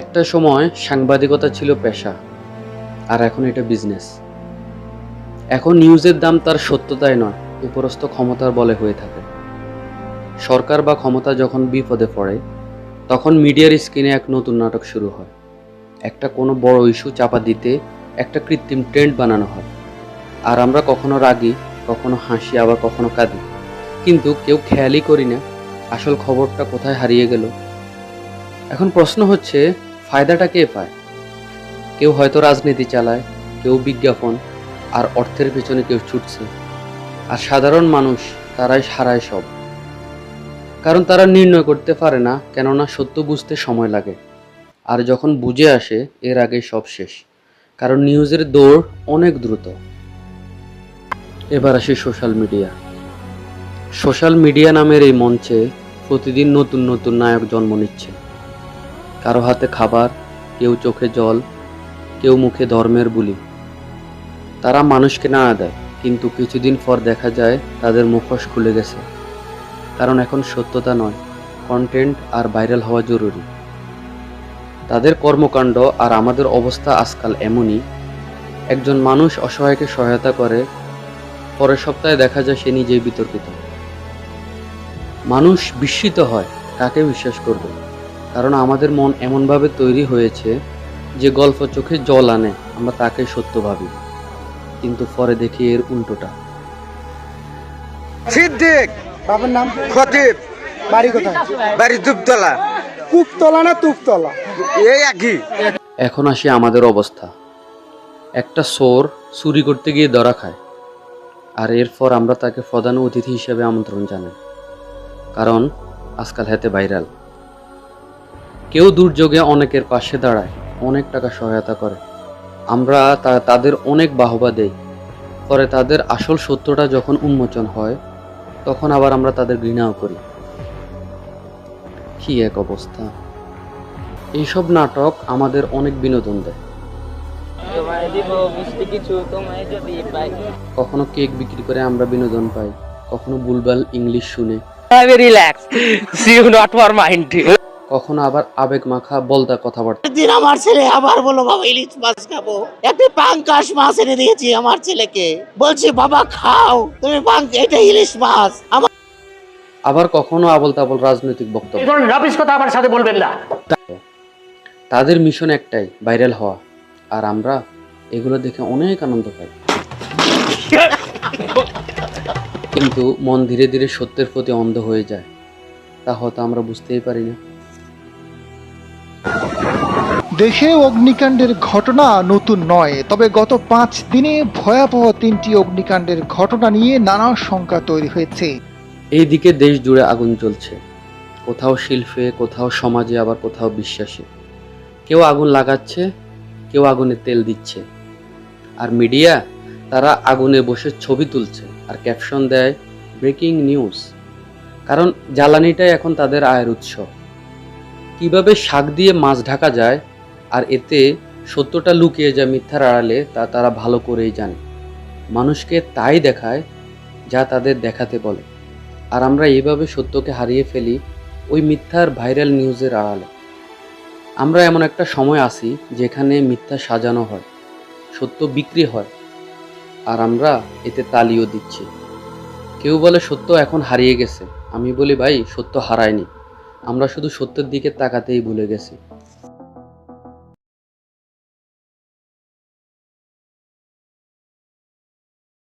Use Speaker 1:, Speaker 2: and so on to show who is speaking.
Speaker 1: একটা সময় সাংবাদিকতা ছিল পেশা, আর এখন এটা বিজনেস এখন নিউজের দাম তার সত্যতায় নয়, উপরস্থ ক্ষমতার বলে হয়ে থাকে। সরকার বা ক্ষমতা যখন বিপদে পড়ে, তখন মিডিয়ার স্ক্রিনে এক নতুন নাটক শুরু হয়। একটা কোনো বড় ইস্যু চাপা দিতে একটা কৃত্রিম ট্রেন্ড বানানো হয়। আর আমরা কখনো রাগি, কখনো হাসি, আবার কখনো কাঁদি। কিন্তু কেউ খেয়ালই করি না আসল খবরটা কোথায় হারিয়ে গেল এখন প্রশ্ন হচ্ছে, ফায়দাটা কে পায়? কেউ হয়তো রাজনীতি চালায়, কেউ বিজ্ঞাপন, আর অর্থের পেছনে কেউ ছুটছে। আর সাধারণ মানুষ, তারাই হারায় সব। কারণ তারা নির্ণয় করতে পারে না, কেননা সত্য বুঝতে সময় লাগে। আর যখন বুঝে আসে, এর আগে সব শেষ। কারণ নিউজের দৌড় অনেক দ্রুত। এবার আসি সোশ্যাল মিডিয়া। সোশ্যাল মিডিয়া নামের এই মঞ্চে প্রতিদিন নতুন নতুন নায়ক জন্ম নিচ্ছে। কারও হাতে খাবার, কেউ চোখে জল, কেউ মুখে ধর্মের বুলি। তারা মানুষকে নাড়া দেয়, কিন্তু কিছুদিন পর দেখা যায় তাদের মুখোশ খুলে গেছে। কারণ এখন সত্যতা নয় কন্টেন্ট আর ভাইরাল হওয়া জরুরি। তাদের কর্মকাণ্ড আর আমাদের অবস্থা আজকাল এমনই। একজন মানুষ অসহায়কে সহায়তা করে, পরের সপ্তাহে দেখা যায় সে নিজেই বিতর্কিত। মানুষ বিস্মিত হয়, কাকে বিশ্বাস করবে? কারণ আমাদের মন এমনভাবে তৈরি হয়েছে যে গল্প চোখে জল আনে আমরা তাকে সত্য ভাবি। কিন্তু পরে দেখি এর উল্টোটা।
Speaker 2: সিদ্দিক!
Speaker 3: বাবার নাম?
Speaker 2: খতিব।
Speaker 3: বাড়ি কোথায়?
Speaker 2: বাড়ি দুবতলা।
Speaker 3: কুকতলা না তুকতলা
Speaker 2: এই একই।
Speaker 1: এখন আসি আমাদের অবস্থা। একটা সোর চুরি করতে গিয়ে ধরা খায়। আর এরপর আমরা তাকে প্রধান অতিথি হিসেবে আমন্ত্রণ জানাই। কারণ আজকাল হাতে ভাইরাল। কেউ দুর্যোগে অনেকের পাশে দাঁড়ায়, অনেক টাকা সহায়তা করে। আমরা তাদের অনেক বাহবা দেই। পরে তাদের আসল সত্যটা যখন উন্মোচন হয়, তখন আবার আমরা তাদের ঘৃণাও করি। কি এক অবস্থা। এইসব নাটক আমাদের অনেক বিনোদন দেয়। কখনো কেক বিক্রি করে আমরা বিনোদন পাই, কখনো বুলবাল ইংলিশ শুনে।
Speaker 4: রিল্যাক্স সিউ নট ফর মাইন্ড
Speaker 1: কখনো আবার আবেগ মাখা বলদা কথাবার্তা।
Speaker 5: দিন আমার ছেলে আবার বলো বাবা ইলিশ মাছ খাব। একটি পাঙ্কাশ মাছ এনে দিয়েছি আমার ছেলেকে। বলছি বাবা খাও তুমি পাঙ্ক এটা ইলিশ মাছ। আমার
Speaker 1: আবার কখনো আবল তাবল রাজনৈতিক বক্তব্য।
Speaker 5: এই ধরনের রাবিশ কথা আমার সাথে বলবেন না।
Speaker 1: তাদের মিশন একটাই ভাইরাল হওয়া। আর আমরা এগুলো দেখে অনেক আনন্দ পাই। কিন্তু মন ধীরে ধীরে সত্যের প্রতি অন্ধ হয়ে যায়। তা হয়তো আমরা বুঝতেই পারি না।
Speaker 6: দেশে অগ্নিকাণ্ডের ঘটনা নতুন নয়, তবে গত পাঁচ দিনে ভয়াবহ তিনটি অগ্নিকাণ্ডের ঘটনা নিয়ে নানা শঙ্কা তৈরি হয়েছে।
Speaker 1: এইদিকে দেশ জুড়ে আগুন জ্বলছে। কোথাও শিল্পে, কোথাও সমাজে, আবার কোথাও বিশ্বাসে। কেউ আগুন লাগাচ্ছে, কেউ আগুনে তেল দিচ্ছে। আর মিডিয়া, তারা আগুনে বসে ছবি তুলছে আর ক্যাপশন দেয়, ব্রেকিং নিউজ। কারণ জ্বালানিটাই এখন তাদের আয়ের উৎস। কীভাবে শাক দিয়ে মাছ ঢাকা যায় আর এতে সত্যটা লুকিয়ে যা মিথ্যার আড়ালে, তা তারা ভালো করেই জানে। মানুষকে তাই দেখায় যা তাদের দেখাতে বলে। আর আমরা এইভাবে সত্যকে হারিয়ে ফেলি ওই মিথ্যার ভাইরাল নিউজের আড়ালে। আমরা এমন একটা সময় আসি যেখানে মিথ্যা সাজানো হয়, সত্য বিক্রি হয়, আর আমরা এতে তালিও দিচ্ছি। কেউ বলে, সত্য এখন হারিয়ে গেছে। আমি বলি, ভাই, সত্য হারায়নি। আমরা শুধু সত্যের দিকে তাকাতেই ভুলে গেছি।